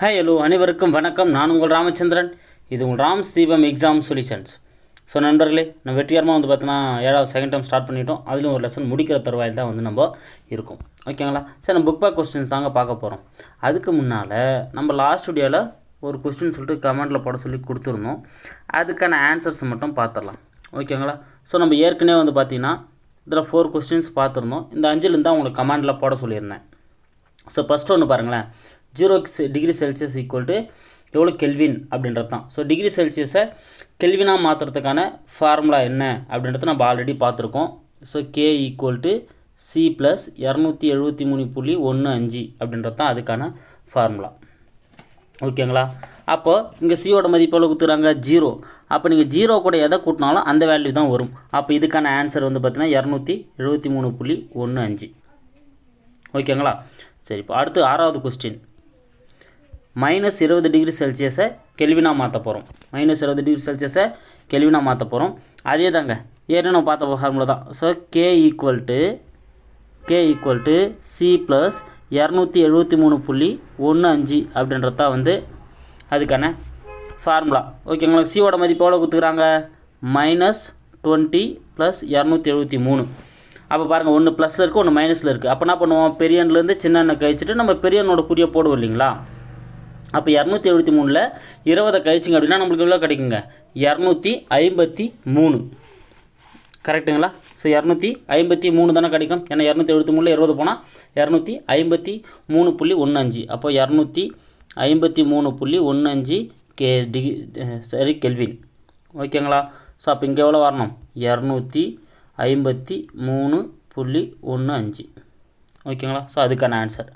Hi hello அனைவருக்கும் வணக்கம். நான் உங்கள் ராமச்சந்திரன். இது உங்கள் ராம் ஸ்தீபம் எக்ஸாம் சொல்யூஷன்ஸ் ஸோ நண்பர்களே நம்ம வெற்றிகரமாக வந்து பார்த்தோன்னா ஏழாவது செகண்ட் டைம் ஸ்டார்ட் பண்ணிட்டோம். அதிலும் ஒரு லெசன் முடிக்கிற தருவாயில் தான் வந்து நம்ம இருக்கும். ஓகேங்களா சார் நம்ம புக் பேக் கொஸ்டின்ஸ் தாங்க பார்க்க போகிறோம் அதுக்கு முன்னால் நம்ம லாஸ்ட் வீடியோவில் ஒரு கொஸ்டின் சொல்லிட்டு கமெண்ட்டில் போட சொல்லி கொடுத்துருந்தோம். அதுக்கான ஆன்சர்ஸ் மட்டும் பார்த்துடலாம் ஓகேங்களா ஸோ நம்ம ஏற்கனவே வந்து பார்த்தீங்கன்னா இதில் ஃபோர் கொஸ்டின்ஸ் பார்த்துருந்தோம் இந்த அஞ்சுலேருந்து தான் உங்களுக்கு கமெண்டில் போட சொல்லியிருந்தேன். ஸோ ஃபஸ்ட்டு ஒன்று பாருங்களேன். Zero degree Celsius equal to எவ்வளோ கெல்வின் அப்படின்றது தான். ஸோ டிகிரி செல்சியஸை கெல்வினாக மாற்றுறதுக்கான ஃபார்முலா என்ன அப்படின்றத நம்ம ஆல்ரெடி பார்த்துருக்கோம். So K equal to C plus இரநூத்தி எழுபத்தி மூணு புள்ளி ஒன்று அஞ்சு அப்படின்றது தான் அதுக்கான ஃபார்முலா ஓகேங்களா அப்போ இங்கே சியோட மதிப்பு எவ்வளோ கொடுத்துறாங்க ஜீரோ அப்போ நீங்கள் ஜீரோ கூட எதை கூட்டினாலும் அந்த வேல்யூ தான் வரும். அப்போ இதுக்கான ஆன்சர் வந்து பார்த்தீங்கன்னா இரநூத்தி எழுபத்தி மூணு புள்ளி ஒன்று அஞ்சு. ஓகேங்களா சரி இப்போ அடுத்து ஆறாவது கொஸ்டின் மைனஸ் இருபது டிகிரி செல்சியஸை கெல்வினாக மாற்ற போகிறோம் மைனஸ் இருபது டிகிரி செல்சியஸை கெல்வினாக மாற்ற போகிறோம் அதே தாங்க ஏற்கனவே நம்ம பார்த்த ஃபார்முலா தான். So K equal to K equal to C plus இரநூத்தி எழுபத்தி மூணு புள்ளி ஒன்று அஞ்சு அப்படின்றது தான் வந்து அதுக்கான ஃபார்முலா ஓகேங்களா சியோட மதிப்பு எவ்வளோ கொடுத்துக்கிறாங்க? மைனஸ் டுவெண்ட்டி ப்ளஸ் இரநூத்தி எழுபத்தி மூணு. அப்போ பாருங்கள் ஒன்று ப்ளஸில் இருக்குது ஒன்று மைனஸில் இருக்குது அப்போ என்ன பண்ணுவோம்? பெரியன்லேருந்து சின்ன கழிச்சிட்டு நம்ம பெரியனோட குறியை போடுவோம் இல்லைங்களா? அப்போ இரநூத்தி எழுபத்தி மூணில் இருபதை கழிச்சிங்க அப்படின்னா நம்மளுக்கு எவ்வளோ கிடைக்குங்க? இரநூத்தி ஐம்பத்தி மூணு. கரெக்டுங்களா ஸோ இரநூத்தி ஐம்பத்தி மூணு தானே கிடைக்கும்? ஏன்னா இரநூத்தி எழுபத்தி மூணில் இருபது போனால் இரநூத்தி ஐம்பத்தி மூணு புள்ளி ஒன்று அஞ்சு. அப்போ இரநூத்தி ஐம்பத்தி மூணு புள்ளி ஒன்று அஞ்சு கே டிகி சரி கெல்வின். ஓகேங்களா? ஸோ அப்போ இங்கே எவ்வளோ வரணும்? இரநூத்தி ஐம்பத்தி மூணு புள்ளி ஒன்று அஞ்சு. ஓகேங்களா? ஸோ அதுக்கான ஆன்சர்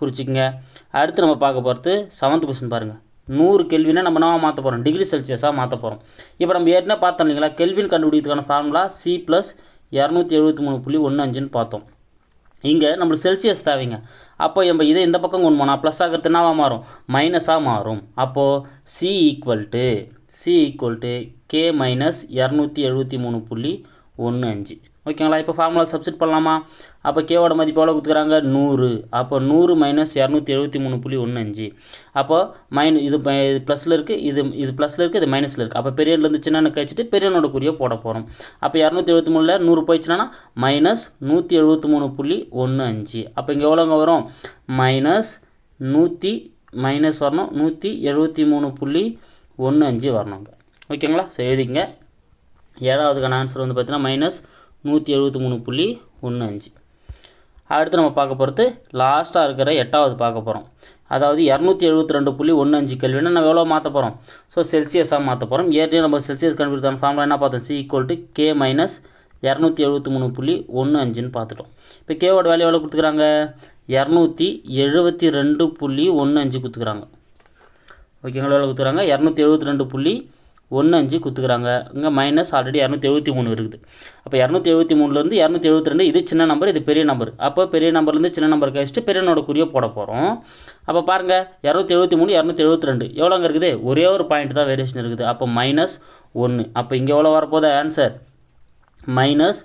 குறிச்சிக்கங்க. அடுத்து நம்ம பார்க்க போகிறது செவன்த் கொஸ்டின் பாருங்கள் நூறு கெல்வினை நம்ம என்ன மாற்ற போகிறோம் டிகிரி செல்சியஸாக மாற்ற போகிறோம் இப்போ நம்ம ஏற்கனவே பார்த்தோம் இல்லைங்களா? கெல்வின் கண்டுபிடிக்கிறதுக்கான ஃபார்முலா சி ப்ளஸ் இரநூத்தி எழுபத்தி மூணு புள்ளி ஒன்று அஞ்சுன்னு பார்த்தோம். இங்கே நம்மளுக்கு செல்சியஸ் தேவைங்க. அப்போ நம்ம இதை இந்த பக்கம் கொண்டு போனால் ப்ளஸ் ஆகிறது என்னவாக மாறும்? மைனஸாக மாறும். அப்போது C equal to C equal to K minus இரநூத்தி எழுபத்தி மூணு புள்ளி ஒன்று அஞ்சு. ஓகேங்களா? இப்போ ஃபார்முலா சப்ஸ்டிட் பண்ணலாமா? அப்போ கேவோட மதிப்பு எவ்வளோ கொடுத்துக்கிறாங்க? நூறு. அப்போ நூறு மைனஸ் இரநூத்தி எழுபத்தி மூணு புள்ளி ஒன்று அஞ்சு. அப்போ மைன் இது ப- இது ப்ளஸில் இருக்குது இது இது ப்ளஸில் இருக்குது இது மைனஸில் இருக்குது அப்போ பெரியன்லேருந்து சின்ன கழிச்சிட்டு பெரியனோட குறியை போட போகிறோம் அப்போ இரநூத்தி எழுபத்தி மூணில் நூறு போயிடுச்சுன்னா மைனஸ் நூற்றி எழுபத்தி மூணு புள்ளி ஒன்று அஞ்சு. அப்போ இங்கே எவ்வளோங்க வரும்? மைனஸ் நூற்றி மைனஸ் வரணும். நூற்றி எழுபத்தி மூணு புள்ளி ஒன்று அஞ்சு வரணுங்க. ஓகேங்களா? சரி எழுதிங்க ஏழாவதுக்கான ஆன்சர் வந்து பார்த்தீங்கன்னா மைனஸ் நூற்றி எழுபத்தி மூணு புள்ளி ஒன்று அஞ்சு. அடுத்து நம்ம பார்க்க போகிறது லாஸ்ட்டாக இருக்கிற எட்டாவது பார்க்க போகிறோம் அதாவது இரநூத்தி எழுபத்தி ரெண்டு புள்ளி ஒன்று அஞ்சு கல்வினா நம்ம எவ்வளோ மாற்ற போகிறோம் ஸோ செல்சியஸாக மாற்ற போகிறோம் ஏற்கனவே நம்ம செல்சியஸ் கண்டுபிடித்தான ஃபார்முலா என்ன பார்த்தோம்? C equal to K minus இரநூத்தி எழுபத்தி மூணு புள்ளி ஒன்று அஞ்சுன்னு பார்த்துட்டோம். இப்போ கேவோட வேல்யூ எவ்வளோ கொடுத்துக்கிறாங்க? இரநூத்தி எழுபத்தி ரெண்டு புள்ளி ஒன்று அஞ்சு கொடுத்துக்கிறாங்க. ஓகேங்களா எவ்வளோ கொடுத்துக்கிறாங்க? இரநூத்தி எழுபத்தி ரெண்டு புள்ளி ஒன்று அஞ்சு குத்துக்கிறாங்க. இங்கே மைனஸ் ஆல்ரெடி இரநூத்தி எழுபத்தி மூணு இருக்குது. அப்போ இரநூத்தி எழுபத்தி மூணுலேருந்து இரநூத்தி எழுபத்தி ரெண்டு இது சின்ன நம்பர் இது பெரிய நம்பர் அப்போ பெரிய நம்பர்லேருந்து சின்ன நம்பர் கழிச்சிட்டு பெரியனோட குறியை போட போகிறோம் அப்போ பாருங்கள் இரநூத்தி எழுபத்தி மூணு இரநூத்தி எழுபத்தி ரெண்டு. எவ்வளோங்க இருக்குது? ஒரே ஒரு பாயிண்ட் தான் வேரியேஷன் இருக்குது. அப்போ மைனஸ் ஒன்று அப்போ இங்கே எவ்வளோ வரப்போதா ஆன்சர் மைனஸ்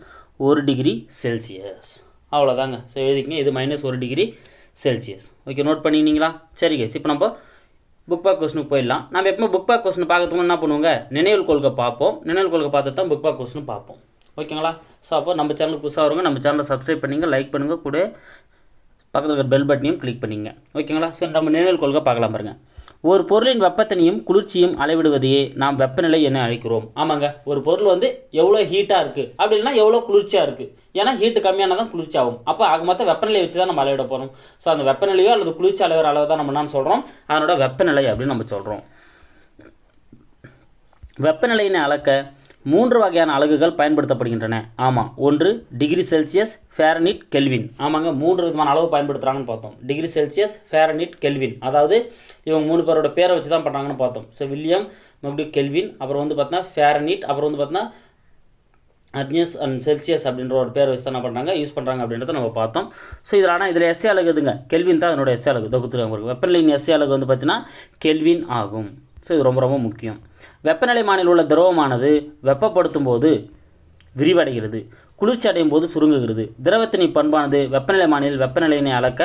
ஒரு டிகிரி செல்சியஸ் அவ்வளோதாங்க ஸோ எழுதிக்கங்க. இது மைனஸ் ஒரு டிகிரி செல்சியஸ் ஓகே நோட் பண்ணிக்கினீங்களா? சரி கேஸ் இப்போ நம்ம புக் பேக் கொஸ்டினுக்கு போயிடலாம். நம்ம எப்பவுமே புக் பேக் கொஸ்டின் பார்க்கறதுக்கு என்ன பண்ணுவோங்க? நினைவில் கொள்கை பார்ப்போம். நினைவில் கொள்கை பார்த்து தான் புக் பேக் கொஸ்டின் பார்ப்போம். ஓகேங்களா? ஸோ அப்போ நம்ம சேனலுக்கு புதுசாக வருங்க நம்ம சேனலை சப்ஸ்கிரைப் பண்ணிங்க லைக் பண்ணுங்கள் கூட பக்கத்தில் இருக்கிற பெல் பட்டனையும் கிளிக் பண்ணிங்க. ஓகேங்களா? ஸோ நம்ம நினைவில் கொள்கை பார்க்கலாம் பாருங்கள் ஒரு பொருளின் வெப்பத்தனையும் குளிர்ச்சியும் அளவிடுவதையே நாம் வெப்பநிலை என அழைக்கிறோம். ஆமாங்க ஒரு பொருள் வந்து எவ்வளோ ஹீட்டாக இருக்குது அப்படி இல்லைன்னா எவ்வளோ குளிர்ச்சியாக இருக்குது ஏன்னா ஹீட்டு கம்மியானால் தான் குளிர்ச்சி ஆகும் அப்போ ஆக மொத்தம் வெப்பநிலை வச்சு தான் நம்ம அளவிட போகிறோம் ஸோ அந்த வெப்பநிலையோ அல்லது குளிர்ச்சி அளவுற அளவு தான் நம்ம என்ன சொல்கிறோம் அதனோட வெப்பநிலை அப்படின்னு நம்ம சொல்கிறோம் வெப்பநிலையினை அளக்க மூன்று வகையான அலகுகள் பயன்படுத்தப்படுகின்றன. ஆமாம் ஒன்று டிகிரி செல்சியஸ் ஃபேரனிட் கெல்வின். ஆமாங்க மூன்று விதமான அளவு பயன்படுத்துகிறாங்கன்னு பார்த்தோம். Degree Celsius Fahrenheit Kelvin. அதாவது இவங்க மூணு பேரோட பேரை வச்சு தான் பண்ணுறாங்கன்னு பார்த்தோம். ஸோ வில்லியம் மறுபடியும் கெல்வின் அப்புறம் வந்து பார்த்தீங்கன்னா ஃபேரனிட் அப்புறம் வந்து பார்த்தீங்கன்னா அட்னியஸ் அண்ட் செல்சியஸ் அப்படின்ற ஒரு பேர் வச்சு தான் என்ன பண்ணுறாங்க யூஸ் பண்ணுறாங்க அப்படின்றத நம்ம பார்த்தோம். ஸோ இதில் ஆனால் இதில் எஸ்ஏ அலகு கெல்வின் தான் அதனோட எஸ்ஏ அலகு. தொகுத்துருக்காங்க வெப்பநிலையின் எஸ்ஏ அலகு வந்து பார்த்தீங்கன்னா கெல்வின் ஆகும். ஸோ இது ரொம்ப ரொம்ப முக்கியம். வெப்பநிலை மானில் உள்ள திரவமானது வெப்பப்படுத்தும் போது விரிவடைகிறது. குளிர்ச்சி அடையும் போது சுருங்குகிறது. திரவத்தினை பண்பானது வெப்பநிலை மாநில வெப்பநிலையினை அளக்க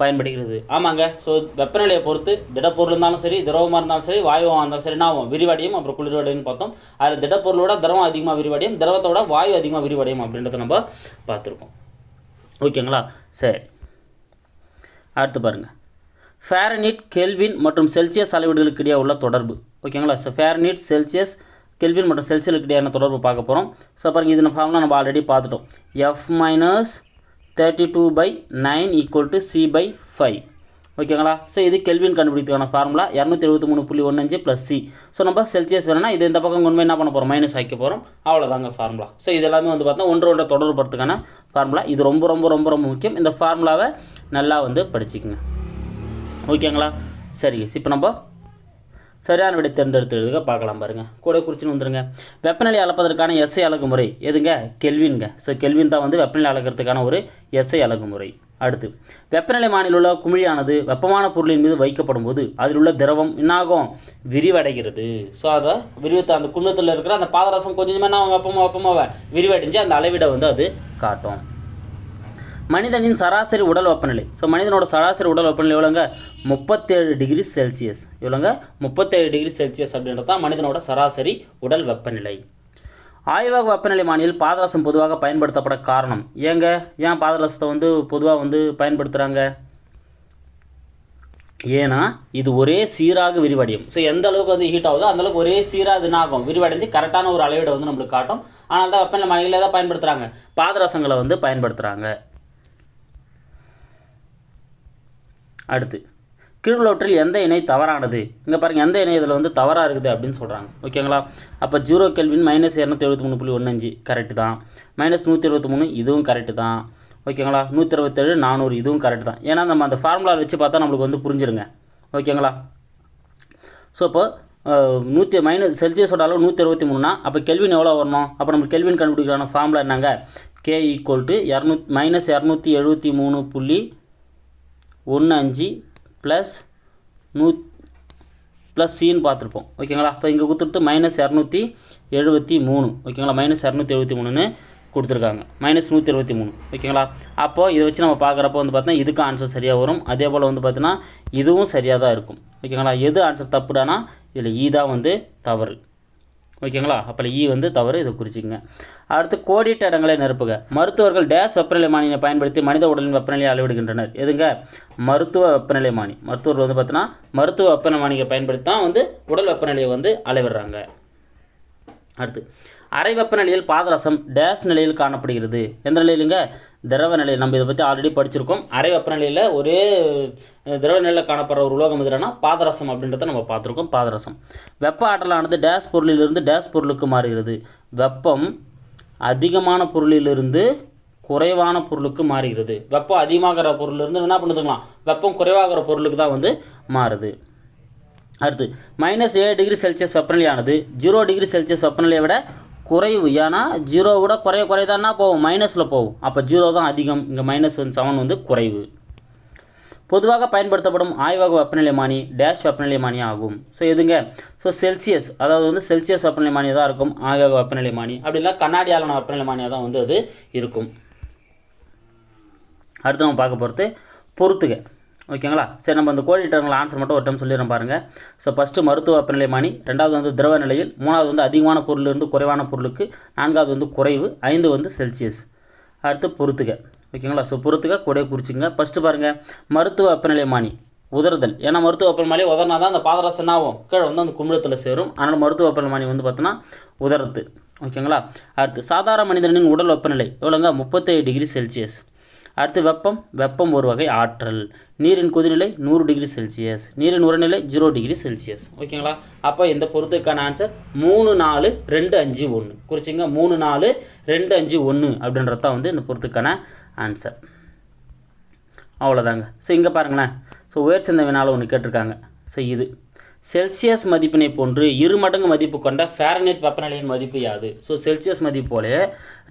பயன்படுகிறது. ஆமாங்க. ஸோ வெப்பநிலையை பொறுத்து திடப்பொருள் இருந்தாலும் சரி திரவமாக இருந்தாலும் சரி வாயுவாக இருந்தாலும் சரி நான் விரிவடையும். அப்புறம் குளிர்வடையும் பார்த்தோம். அதில் திடப்பொருளோட திரவம் அதிகமாக விரிவடையும். திரவத்தோட வாயு அதிகமாக விரிவடையும் அப்படின்றத நம்ம பார்த்துருக்கோம். ஓகேங்களா? சரி. அடுத்து பாருங்கள் ஃபேரனிட் கெல்வின் மற்றும் செல்சியஸ் அளவீடுகளுக்கு இடையே உள்ள தொடர்பு. ஓகேங்களா? ஸோ ஃபேரனிட் செல்சியஸ் கெல்வின் மற்றும் செல்சியலுக்கு இடையான தொடர்பு பார்க்க போகிறோம் ஸோ பாருங்க இது ஃபார்ம்லாம் நம்ம ஆல்ரெடி பார்த்துட்டோம். F minus thirty two by nine equal to C by five ஓகேங்களா? ஸோ இது கெல்வின் கண்டுபிடிக்கான ஃபார்முலா இரநூத்தி எழுபத்தி மூணு புள்ளி ஒன்று ப்ளஸ் சி ஸோ நம்ம செல்சியஸ் வேணும்னா இது இந்த பக்கம் கொண்டு போய் என்ன பண்ண போகிறோம் மைனஸ் ஆக்க போகிறோம் அவ்வளோதாங்க ஃபார்முலா ஸோ இது எல்லாமே வந்து பார்த்தா ஒன்று ஒன்றை தொடர்புறதுக்கான ஃபார்முலா இது ரொம்ப ரொம்ப ரொம்ப ரொம்ப முக்கியம். இந்த ஃபார்முலாவை நல்லா வந்து படிச்சுக்கோங்க. ஓகேங்களா? சரி இப்போ நம்ம சரியான விடை தேர்ந்தெடுத்து எழுதுக பார்க்கலாம் பாருங்கள் கூட குறிச்சின்னு வந்துருங்க. வெப்பநிலை அளப்பதற்கான எஸ்ஐ அழகுமுறை. எதுங்க? கெல்வின்ங்க. ஸோ கெல்வின் தான் வந்து வெப்பநிலை அளக்கிறதுக்கான ஒரு எஸ்ஐ அழகுமுறை. அடுத்து வெப்பநிலை மாநில உள்ள குமிழியானது வெப்பமான பொருளின் மீது வைக்கப்படும் போது அதில் உள்ள திரவம் என்னாகும்? விரிவடைகிறது. ஸோ அதை விரிவத்தை அந்த குன்னத்தில் இருக்கிற அந்த பாதரசம் கொஞ்சமாக நான் வெப்பமாக வெப்பமாக விரிவடைஞ்சு அந்த அளவிட வந்து அது காட்டும். மனிதனின் சராசரி உடல் வெப்பநிலை. ஸோ மனிதனோட சராசரி உடல் வெப்பநிலை எவ்வளோங்க முப்பத்தேழு டிகிரி செல்சியஸ் எவ்வளோங்க முப்பத்தேழு டிகிரி செல்சியஸ் அப்படின்றது தான் மனிதனோட சராசரி உடல் வெப்பநிலை. ஆய்வக வெப்பநிலை மானியில் பாதரசம் பொதுவாக பயன்படுத்தப்பட காரணம். ஏங்க? ஏன் பாதரசத்தை வந்து பொதுவாக வந்து பயன்படுத்துகிறாங்க ஏன்னா இது ஒரே சீராக விரிவடையும். ஸோ எந்த அளவுக்கு வந்து ஹீட் ஆகுதோ அந்த அளவுக்கு ஒரே சீராக இது ஆகும் விரிவடைஞ்சு கரெக்டான ஒரு அளவீடை வந்து நம்மளுக்கு காட்டும். ஆனால் தான் வெப்பநிலை மானியில் தான் பயன்படுத்துகிறாங்க பாதரசங்களை வந்து பயன்படுத்துகிறாங்க அடுத்து கீழுள்ளவற்றில் எந்த இணை தவறானது? இங்கே பாருங்கள் எந்த இணை இதில் வந்து தவறாக இருக்குது அப்படின்னு சொல்கிறாங்க ஓகேங்களா அப்போ ஜீரோ கெல்வின் மைனஸ் இரநூத்தி எழுபத்தி மூணு புள்ளி ஒன்று அஞ்சு கரெக்டு தான். மைனஸ் நூற்றி இருபத்தி மூணு இதுவும் கரெக்டு தான். ஓகேங்களா நூற்றி இருபத்தேழு நானூறு இதுவும் கரெக்டு தான். ஏன்னா நம்ம அந்த ஃபார்முலா வச்சு பார்த்தா நம்மளுக்கு வந்து புரிஞ்சிருங்க. ஓகேங்களா ஸோ இப்போ நூற்றி மைனஸ் செல்சியஸோட அளவு நூற்றி இருபத்தி மூணுனா அப்போ கெல்வின் எவ்வளோ வரணும்? அப்போ நம்ம கெல்வின் கண்டுபிடிக்கிறான ஃபார்முலா என்னங்க? கே ஈக்குவல் டு இரநூத் மைனஸ் இரநூத்தி எழுபத்தி மூணு புள்ளி ஒன்று அஞ்சு ப்ளஸ் நூ ப்ளஸ் சின்னு பார்த்துருப்போம். ஓகேங்களா? அப்போ இங்கே கொடுத்துட்டு மைனஸ் இரநூத்தி எழுபத்தி மூணு. ஓகேங்களா? மைனஸ் இரநூத்தி எழுபத்தி மூணுன்னு கொடுத்துருக்காங்க. மைனஸ் நூற்றி இருபத்தி மூணு. ஓகேங்களா? அப்போது இதை வச்சு நம்ம பார்க்குறப்ப வந்து பார்த்தீங்கன்னா இதுக்கு ஆன்சர் சரியாக வரும். அதே போல் வந்து பார்த்தீங்கன்னா இதுவும் சரியாக தான் இருக்கும். ஓகேங்களா? எது ஆன்சர் தப்புடானா இதில் ஈ e தான் வந்து தவறு. ஓகேங்களா? அப்போ ஈ e வந்து தவறு இதை குறிச்சிங்க அடுத்து கோடிட்ட இடங்களை நிரப்புக. மருத்துவர்கள் டேஸ் வெப்பநிலை மானியை பயன்படுத்தி மனித உடலின் வெப்பநிலையை அளவிடுகின்றனர். எதுங்க? மருத்துவ வெப்பநிலை மானி. மருத்துவர்கள் வந்து பார்த்தோன்னா மருத்துவ வெப்பநிலை மானியை பயன்படுத்தி தான் வந்து உடல் வெப்பநிலையை வந்து அளவிடுறாங்க. அடுத்து அரை வெப்பநிலையில் பாதரசம் டேஸ் நிலையில் காணப்படுகிறது. எந்த நிலையிலுங்க திரவ நிலையில். நம்ம இதை பற்றி ஆல்ரெடி படிச்சிருக்கோம். அரை வெப்பநிலையில் ஒரே திரவ நிலையில் காணப்படுற ஒரு உலோகம் எதுனா பாதரசம் அப்படின்றத நம்ம பார்த்துருக்கோம் பாதரசம். வெப்ப ஆற்றலானது டேஸ் பொருளிலிருந்து டேஸ் பொருளுக்கு மாறுகிறது. வெப்பம் அதிகமான பொருளிலிருந்து குறைவான பொருளுக்கு மாறுகிறது. வெப்பம் அதிகமாகிற பொருளிலிருந்து என்ன பண்ணுதுங்களாம்? வெப்பம் குறைவாகிற பொருளுக்கு தான் வந்து மாறுது. அடுத்து மைனஸ் ஏழு டிகிரி செல்சியஸ் வெப்பநிலையானது ஜீரோ டிகிரி செல்சியஸ் வெப்பநிலையை விட குறைவு. ஏன்னா ஜீரோ விட குறைய குறைதான்னா போகும். மைனஸில் போகும். அப்போ ஜீரோ தான் அதிகம். இங்கே மைனஸ் வந்து செவன் வந்து குறைவு. பொதுவாக பயன்படுத்தப்படும் ஆய்வக வெப்பநிலைமானி டேஷ் வெப்பநிலைமானி ஆகும். ஸோ எதுங்க? ஸோ செல்சியஸ் அதாவது வந்து செல்சியஸ் வெப்பநிலைமானி தான் இருக்கும். ஆய்வக வெப்பநிலைமானி. அப்படி இல்லை கண்ணாடியாலான வெப்பநிலைமானியாக தான் வந்து அது இருக்கும். அடுத்து நம்ம பார்க்க போகிறது பொறுத்துக. ஓகேங்களா? சரி நம்ம அந்த கோடிட்டர்கள் ஆன்சர் மட்டும் ஒரு டைம் சொல்லிடுறோம் பாருங்கள் ஸோ ஃபஸ்ட்டு மருத்துவ வெப்பநிலை மானி ரெண்டாவது வந்து திரவ நிலையில் மூணாவது வந்து அதிகமான பொருளிலிருந்து குறைவான பொருளுக்கு நான்காவது வந்து குறைவு ஐந்து வந்து செல்சியஸ். அடுத்து பொறுத்துக ஓகேங்களா? ஸோ பொறுத்துக கொடையை குறிச்சிங்க ஃபஸ்ட்டு பாருங்கள் மருத்துவ வெப்பநிலை மானி உதறுதல். ஏன்னா மருத்துவ வெப்பநிலை உதறினா தான் அந்த பாதரசம் ஆகும்? கீழே வந்து அந்த குமிழத்தில் சேரும். அதனால் மருத்துவ வெப்பநிலை வந்து பார்த்தோன்னா உதறது. ஓகேங்களா? அடுத்து சாதாரண மனிதனின் உடல் வெப்பநிலை எவ்வளோங்க முப்பத்தேழு டிகிரி செல்சியஸ். அடுத்து வெப்பம் வெப்பம் ஒரு வகை ஆற்றல். நீரின் கொதிநிலை நூறு டிகிரி செல்சியஸ். நீரின் உரநிலை ஜீரோ டிகிரி செல்சியஸ். ஓகேங்களா அப்போ இந்த பொருத்துக்கான ஆன்சர் மூணு நாலு ரெண்டு அஞ்சு ஒன்று குறிச்சிங்க மூணு நாலு ரெண்டு அஞ்சு ஒன்று அப்படின்றது தான் வந்து இந்த பொருத்துக்கான ஆன்சர் அவ்வளோதாங்க ஸோ இங்கே பாருங்களேன். ஸோ உயர் சிந்த வினால ஒன்று கேட்டிருக்காங்க. ஸோ இது. செல்சியஸ் மதிப்பினை போன்று இரு மடங்கு மதிப்பு கொண்ட ஃபேரனைட் வெப்பநிலையின் மதிப்பு யாது? ஸோ செல்சியஸ் மதிப்பு போலே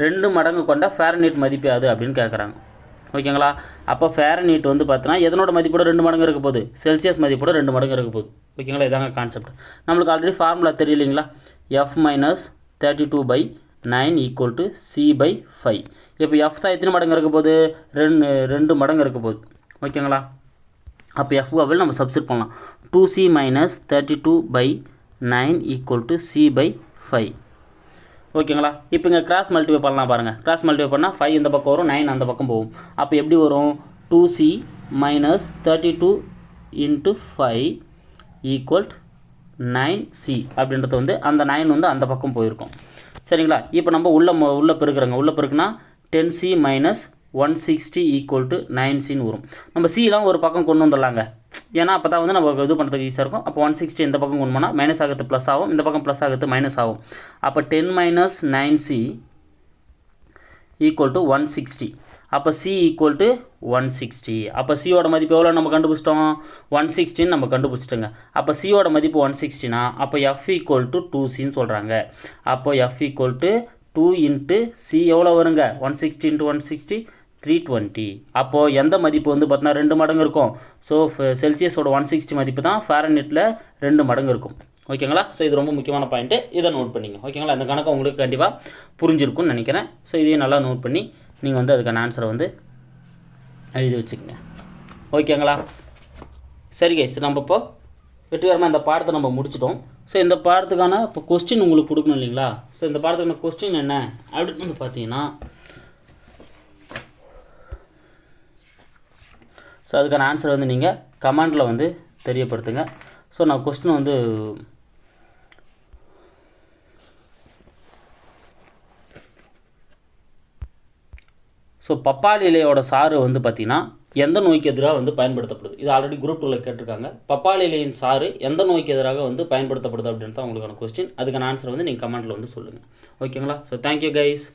ரெண்டு மடங்கு கொண்ட ஃபேரனைட் மதிப்பு யாது அப்படின்னு கேட்குறாங்க ஓகேங்களா? அப்போ ஃபேரனைட் வந்து பார்த்தீங்கன்னா எதனோட மதிப்போட ரெண்டு மடங்கு இருக்க போகுது? செல்சியஸ் மதிப்போட ரெண்டு மடங்கு இருக்க போகுது. ஓகேங்களா? இதாங்க கான்செப்ட் நம்மளுக்கு already formula தெரியலைங்களா F minus thirty two by nine equal to C by five இப்போ எஃப் தான் எத்தனை மடங்கு இருக்க போகுது? ரெண்டு ரெண்டு மடங்கு இருக்க போகுது. ஓகேங்களா? அப்போ எஃப் அவள் நம்ம சப்ஸ்டிட் பண்ணலாம். Two C minus thirty two by nine equal to C by five ஓகேங்களா? இப்போ இங்கே கிராஸ் மல்டிபை பண்ணலாம் பாருங்கள் கிராஸ் மல்டிபை பண்ணால் ஃபைவ் இந்த பக்கம் வரும் நைன் அந்த பக்கம் போகும். அப்போ எப்படி வரும்? Two C minus thirty two into five equal nine C அப்படின்றது வந்து அந்த நைன் வந்து அந்த பக்கம் போயிருக்கும். சரிங்களா? இப்போ நம்ம உள்ள உள்ளே பெருக்கிறோங்க. உள்ளே பெருக்குன்னா ten C minus one sixty equal to nine சின்னு வரும். நம்ம சிலாம் ஒரு பக்கம் கொண்டு வந்துடலாங்க. ஏன்னா அப்போ தான் வந்து நம்ம இது பண்ணுறதுக்கு ஈஸியாக இருக்கும். அப்போ ஒன் சிக்ஸ்டி இந்த பக்கம் கொண்டு போனால் மைனஸ் ஆகிறது ப்ளஸ் ஆகும். இந்த பக்கம் ப்ளஸ் ஆகிறது மைனஸ் ஆகும். அப்போ ten minus nine C equal to one sixty அப்போ C equal to one sixty அப்போ சியோட மதிப்பு எவ்வளோ நம்ம கண்டுபிடிச்சிட்டோம்? ஒன் சிக்ஸ்டின்னு நம்ம கண்டுபிடிச்சிட்டோங்க. அப்போ சியோட மதிப்பு ஒன் சிக்ஸ்டினா அப்போ எஃப் ஈக்குவல் டு டூ சின்னு சொல்கிறாங்க அப்போ F equal to two into C எவ்வளோ வருங்க? One sixty into one sixty three twenty அப்போது எந்த மதிப்பு வந்து பார்த்தீங்கன்னா ரெண்டு மடங்கு இருக்கும். ஸோ செல்சியஸோட ஒன் சிக்ஸ்டி மதிப்பு தான் ஃபேரனிட்டில் ரெண்டு மடங்கு இருக்கும். ஓகேங்களா ஸோ இது ரொம்ப முக்கியமான பாயிண்ட்டு இதை நோட் பண்ணிங்க. ஓகேங்களா இந்த கணக்கு உங்களுக்கு கண்டிப்பாக புரிஞ்சிருக்கும்னு நினைக்கிறேன். ஸோ இதையும் நல்லா நோட் பண்ணி நீங்கள் வந்து அதுக்கான ஆன்சரை வந்து எழுதி வச்சுக்கோங்க. ஓகேங்களா சரி கைஸ் நம்ம இப்போ வெற்றிகரமாக இந்த பாடத்தை நம்ம முடிச்சிட்டோம். ஸோ இந்த பாடத்துக்கான இப்போ கொஸ்டின் உங்களுக்கு கொடுக்கணும் இல்லைங்களா? ஸோ இந்த பாடத்துக்கான கொஸ்டின் என்ன? அப்படின்னு வந்து பார்த்தீங்கன்னா ஸோ அதுக்கான ஆன்சர் வந்து நீங்கள் கமெண்டில் வந்து தெரியப்படுத்துங்க. ஸோ நான் கொஸ்டின் வந்து ஸோ பப்பாளி இலையோட சாறு வந்து பார்த்திங்கன்னா எந்த நோய்க்கு எதிராக வந்து பயன்படுத்தப்படுது? இது ஆல்ரெடி குரூப் டூவில் கேட்டிருக்காங்க. பப்பாளி இலையின் சாறு எந்த நோய்க்கு எதிராக வந்து பயன்படுத்தப்படுது அப்படின்றது உங்களுக்கான கொஸ்டின் அதுக்கான ஆன்சர் வந்து நீங்கள் கமெண்ட்டில் வந்து சொல்லுங்கள் ஓகேங்களா ஸோ தேங்க்யூ கைஸ்